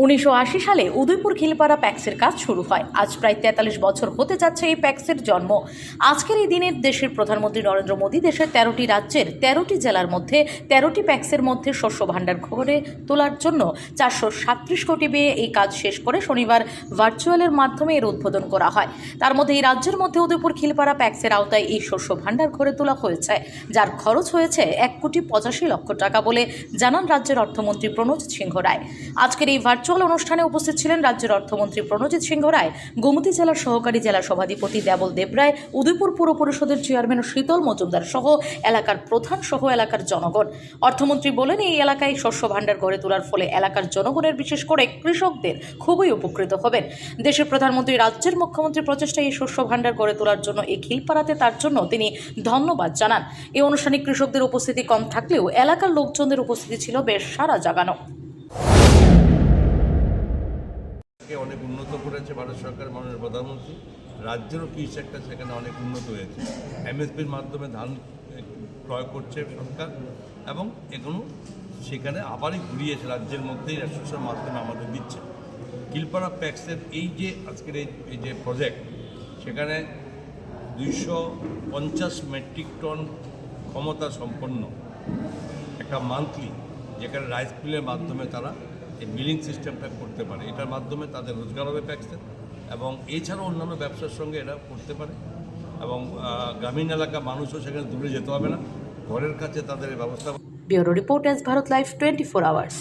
উনিশশো আশি সালে উদয়পুর খিলপাড়া প্যাক্সের কাজ শুরু হয়। আজ প্রায় তেতাল্লিশ বছর হতে যাচ্ছে এই প্যাক্সের জন্ম। আজকের এই দিনে দেশের প্রধানমন্ত্রী নরেন্দ্র মোদী দেশের তেরোটি রাজ্যের তেরোটি জেলার মধ্যে তেরোটি প্যাক্সের মধ্যে শস্য ভাণ্ডার ঘরে তোলার জন্য চারশো সাতত্রিশ কোটি ব্যয়ে এই কাজ শেষ করে শনিবার ভার্চুয়ালের মাধ্যমে এর উদ্বোধন করা হয়। তার মধ্যে এই রাজ্যের মধ্যে উদয়পুর খিলপাড়া প্যাক্সের আওতায় এই শস্য ভাণ্ডার ঘরে তোলা হয়েছে, যার খরচ হয়েছে এক কোটি পঁচাশি লক্ষ টাকা বলে জানান রাজ্যের অর্থমন্ত্রী প্রণজিৎ সিংহ রায়। আজকের এই ভার্চুয়াল অনুষ্ঠানে উপস্থিত ছিলেন রাজ্যের অর্থমন্ত্রী প্রণজিৎ সিংহ রায়, গোমতী জেলার সহকারী জেলা সভাধিপতি দেবল দেবরায়, উদয়পুর পুর পরিষদের চেয়ারম্যান শীতল মজুমদার সহ এলাকার প্রধান সহ এলাকার জনগণ। অর্থমন্ত্রী বলেন, এই এলাকায় শস্য ভাণ্ডার গড়ে তোলার ফলে এলাকার জনগণের বিশেষ করে কৃষকদের খুবই উপকৃত হবেন। দেশের প্রধানমন্ত্রী, রাজ্যের মুখ্যমন্ত্রী প্রচেষ্টায় এই শস্য ভাণ্ডার গড়ে তোলার জন্য এই খিলপাড়াতে তার জন্য তিনি ধন্যবাদ জানান। এই অনুষ্ঠানে কৃষকদের উপস্থিতি কম থাকলেও এলাকার লোকজনদের উপস্থিতি ছিল বেশ সারা জাগানো। অনেক উন্নত করেছে ভারত সরকার, মাননীয় প্রধানমন্ত্রী। রাজ্যেরও কৃষি সেক্টর সেখানে অনেক উন্নত হয়েছে। এমএসপির মাধ্যমে ধান ক্রয় করছে সরকার এবং এগুলো সেখানে আবারই ঘুরিয়েছে, রাজ্যের মধ্যেই রেশনের মাধ্যমে আমাদের দিচ্ছে। কিলপাড়া প্যাক্সের এই যে আজকের এই যে প্রজেক্ট সেখানে দুইশো পঞ্চাশ মেট্রিক টন ক্ষমতা সম্পন্ন। একটা মান্থলি যেখানে রাইস মিলের মাধ্যমে তারা এই মিলিং সিস্টেমটা করতে পারে। এটার মাধ্যমে তাদের রোজগার হবে ট্যাক্সের এবং এছাড়াও অন্যান্য ব্যবসার সঙ্গে এটা করতে পারে এবং গ্রামীণ এলাকা মানুষও সেখানে দূরে যেতে হবে না। ঘরের কাছে তাদের ব্যবস্থা bureau report S Bharat life twenty four hours.